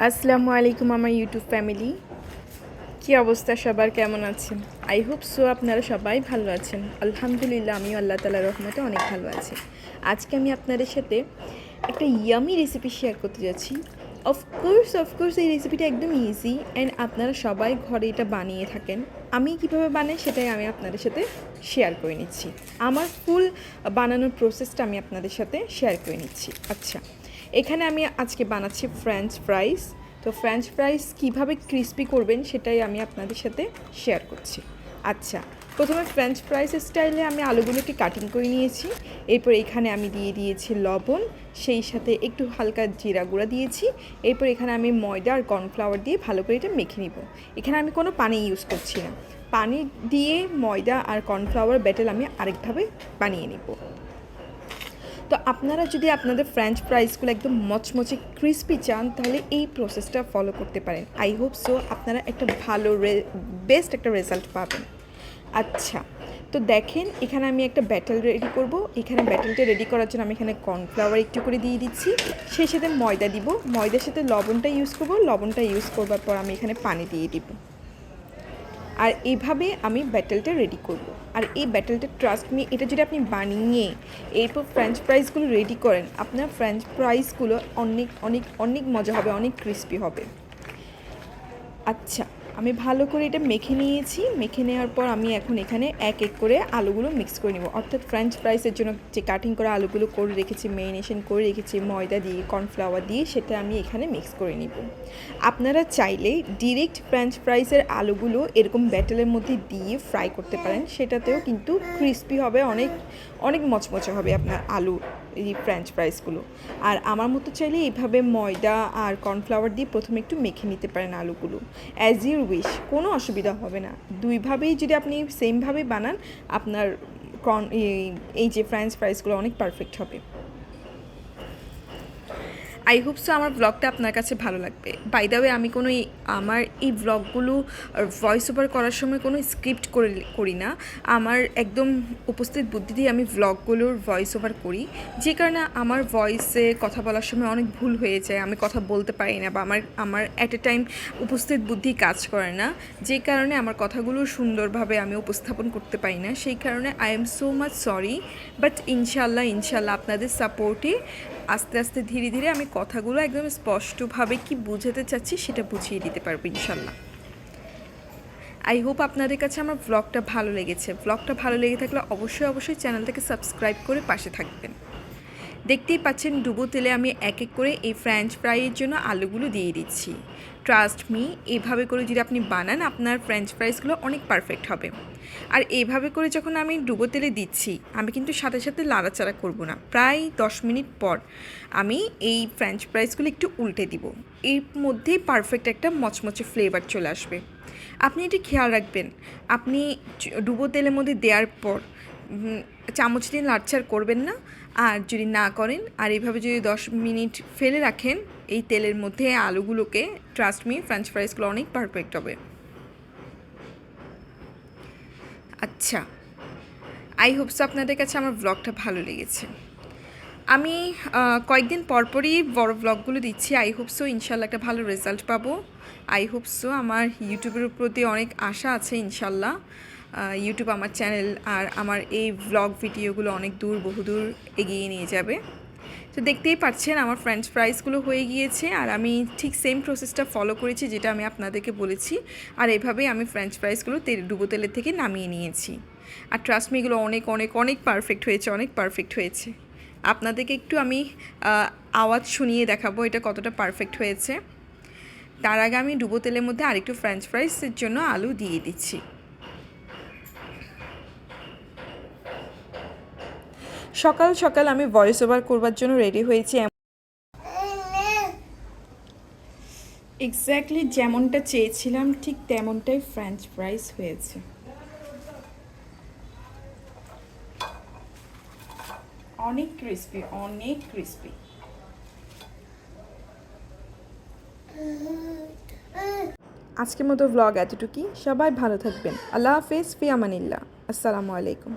আসসালামু আলাইকুম আমার ইউটিউব ফ্যামিলি কি অবস্থা সবার? কেমন আছেন? আই হোপ সো আপনারা সবাই ভালো আছেন। আলহামদুলিল্লাহ, আমিও আল্লাহ তালার রহমতে অনেক ভালো আছি। আজকে আমি আপনাদের সাথে একটা ইয়ামি রেসিপি শেয়ার করতে যাচ্ছি। অফকোর্স অফকোর্স এই রেসিপিটা একদম ইজি অ্যান্ড আপনারা সবাই ঘরে এটা বানিয়ে থাকেন। আমি কীভাবে বানাই সেটাই আমি আপনাদের সাথে শেয়ার করে নিচ্ছি। আমার ফুল বানানোর প্রসেসটা আমি আপনাদের সাথে শেয়ার করে নিচ্ছি। আচ্ছা এখানে আমি আজকে বানাচ্ছি ফ্রেঞ্চ ফ্রাইস তো ফ্রেঞ্চ ফ্রাইস কীভাবে ক্রিস্পি করবেন সেটাই আমি আপনাদের সাথে শেয়ার করছি। আচ্ছা প্রথমে ফ্রেঞ্চ ফ্রাইস স্টাইলে আমি আলুগুলোকে কাটিং করে নিয়েছি। এরপর এখানে আমি দিয়ে দিয়েছি লবণ, সেই সাথে একটু হালকা জিরা গুঁড়া দিয়েছি। এরপর এখানে আমি ময়দা আর কর্নফ্লাওয়ার দিয়ে ভালো করে এটা মেখে নিব। এখানে আমি কোনো পানি ইউজ করছি না। পানি দিয়ে ময়দা আর কর্নফ্লাওয়ার ব্যাটেল আমি আরেকভাবে বানিয়ে নিব। আপনারা যদি আপনাদের ফ্রেঞ্চ ফ্রাইসগুলো একদম মচমচে ক্রিস্পি চান, তাহলে এই প্রসেসটা ফলো করতে পারেন। আই হোপ সো আপনারা একটা ভালো বেস্ট একটা রেজাল্ট পাবেন। আচ্ছা তো দেখেন, এখানে আমি একটা ব্যাটেল রেডি করব। এখানে ব্যাটেলটা রেডি করার জন্য আমি এখানে কর্নফ্লাওয়ার একটু করে দিয়ে দিচ্ছি। সেই সাথে ময়দা দিব। ময়দার সাথে লবণটা ইউজ করব। লবণটা ইউজ করবার পর আমি এখানে পানি দিয়ে দিব। আর এইভাবে আমি ব্যাটেলটা রেডি করব। আর এই ব্যাটেলটা ট্রাস্ট মি এটা যদি আপনি বানিয়ে এরপর ফ্রেঞ্চ ফ্রাইসগুলো রেডি করেন, আপনার ফ্রেঞ্চ ফ্রাইসগুলো অনেক অনেক অনেক মজা হবে, অনেক ক্রিস্পি হবে আচ্ছা আমি ভালো করে এটা মেখে নিয়েছি। মেখে নেওয়ার পর আমি এখন এখানে এক এক করে আলুগুলো মিক্স করে নেব। অর্থাৎ ফ্রেঞ্চ ফ্রাইসের জন্য যে কাটিং করা আলুগুলো করে রেখেছি মেরিনেশন করে রেখেছি, ময়দা দিয়ে কর্নফ্লাওয়ার দিয়ে, সেটা আমি এখানে মিক্স করে নিব। আপনারা চাইলে ডিরেক্ট ফ্রেঞ্চ ফ্রাইসের আলুগুলো এরকম ব্যাটেলের মধ্যে দিয়ে ফ্রাই করতে পারেন। সেটাতেও কিন্তু ক্রিস্পি হবে, অনেক অনেক মচমচে হবে আপনার আলু, এই ফ্রেঞ্চ ফ্রাইসগুলো আর আমার মতো চাইলে এইভাবে ময়দা আর কর্নফ্লাওয়ার দিয়ে প্রথমে একটু মেখে নিতে পারেন আলুগুলো। অ্যাজ ইউর উইশ কোনো অসুবিধা হবে না। দুইভাবেই যদি আপনি সেমভাবে বানান, আপনার কর্ন এই যে ফ্রেঞ্চ ফ্রাইসগুলো অনেক পারফেক্ট হবে। আই হোপ সো আমার ব্লগটা আপনার কাছে ভালো লাগবে। বাই দ্য ওয়ে আমি কোনো আমার এই ব্লগগুলো ভয়েস ওভার করার সময় কোনো স্ক্রিপ্ট করে করি না। আমার একদম উপস্থিত বুদ্ধি দিয়ে আমি ব্লগগুলোর ভয়েস ওভার করি। যে কারণে আমার ভয়েসে কথা বলার সময় অনেক ভুল হয়ে যায়, আমি কথা বলতে পারি না বা আমার আমার অ্যাট এ টাইম উপস্থিত বুদ্ধি কাজ করে না। যে কারণে আমার কথাগুলো সুন্দরভাবে আমি উপস্থাপন করতে পারি না। সেই কারণে I am so much sorry but ইনশাল্লাহ ইনশাল্লাহ আপনাদের সাপোর্টে আস্তে আস্তে ধীরে ধীরে আমি কথাগুলো একদম স্পষ্টভাবে কি বুঝাতে চাচ্ছি সেটা বুঝিয়ে দিতে পারব, ইনশাল্লাহ। আই হোপ আপনাদের কাছে আমার ব্লগটা ভালো লেগেছে। ব্লগটা ভালো লেগে থাকলে অবশ্যই অবশ্যই চ্যানেলটাকে সাবস্ক্রাইব করে পাশে থাকবেন। দেখতেই পাচ্ছেন ডুবো তেলে আমি এক এক করে এই ফ্রেঞ্চ ফ্রাইয়ের জন্য আলুগুলো দিয়ে দিচ্ছি। ট্রাস্ট মি এভাবে করে যদি আপনি বানান, আপনার ফ্রেঞ্চ ফ্রাইসগুলো অনেক পারফেক্ট হবে। আর এইভাবে করে যখন আমি ডুবো তেলে দিচ্ছি, আমি কিন্তু সাথে সাথে লাড়াচাড়া করব না। প্রায় দশ মিনিট পর আমি এই ফ্রেঞ্চ ফ্রাইসগুলো একটু উল্টে দিব। এর মধ্যেই পারফেক্ট একটা মচমচে ফ্লেভার চলে আসবে। আপনি এটি খেয়াল রাখবেন, আপনি ডুবো তেলের মধ্যে দেওয়ার পর চামচ দিয়ে লাড়চাড় করবেন না। আর যদি না করেন, আর এইভাবে যদি দশ মিনিট ফেলে রাখেন এই তেলের মধ্যে আলুগুলোকে ট্রাস্ট মি ফ্রেঞ্চ ফ্রাইসগুলো অনেক পারফেক্ট হবে। আচ্ছা আই হোপস আপনাদের কাছে আমার ব্লগটা ভালো লেগেছে। আমি কয়েকদিন পরপরই বড় ব্লগগুলো দিচ্ছি। আই হোপসো ইনশাল্লাহ একটা ভালো রেজাল্ট পাবো। আই হোপসো আমার ইউটিউবের প্রতি অনেক আশা আছে ইনশাল্লাহ। ইউটিউব আমার চ্যানেল আর আমার এই ব্লগ ভিডিওগুলো অনেক দূর, বহুদূর এগিয়ে নিয়ে যাবে। তো দেখতেই পাচ্ছেন আমার ফ্রেঞ্চ ফ্রাইসগুলো হয়ে গিয়েছে আর আমি ঠিক সেম প্রসেসটা ফলো করেছি যেটা আমি আপনাদেরকে বলেছি। আর এভাবেই আমি ফ্রেঞ্চ ফ্রাইসগুলো তেল, ডুবো তেলের থেকে নামিয়ে নিয়েছি। আর ট্রাস্টমি এগুলো অনেক অনেক অনেক পারফেক্ট হয়েছে, অনেক পারফেক্ট হয়েছে। আপনাদেরকে একটু আমি আওয়াজ শুনিয়ে দেখাবো এটা কতটা পারফেক্ট হয়েছে। তার আগে আমি ডুবো তেলের মধ্যে আরেকটু ফ্রেঞ্চ ফ্রাইসের জন্য আলু দিয়ে দিচ্ছি। সকাল সকাল আমি ভয়েস ওভার করবার জন্য রেডি হয়েছি। এক্স্যাক্টলি যেমনটা চেয়েছিলাম ঠিক তেমনটাই ফ্রেঞ্চ ফ্রাইস হয়েছে। অনেক ক্রিস্পি অনেক ক্রিস্পি আজকের মতো ব্লগ এতটুকুই। সবাই ভালো থাকবেন। আল্লাহ হাফেজ ফি আমানিল্লাহ। আসসালামু আলাইকুম।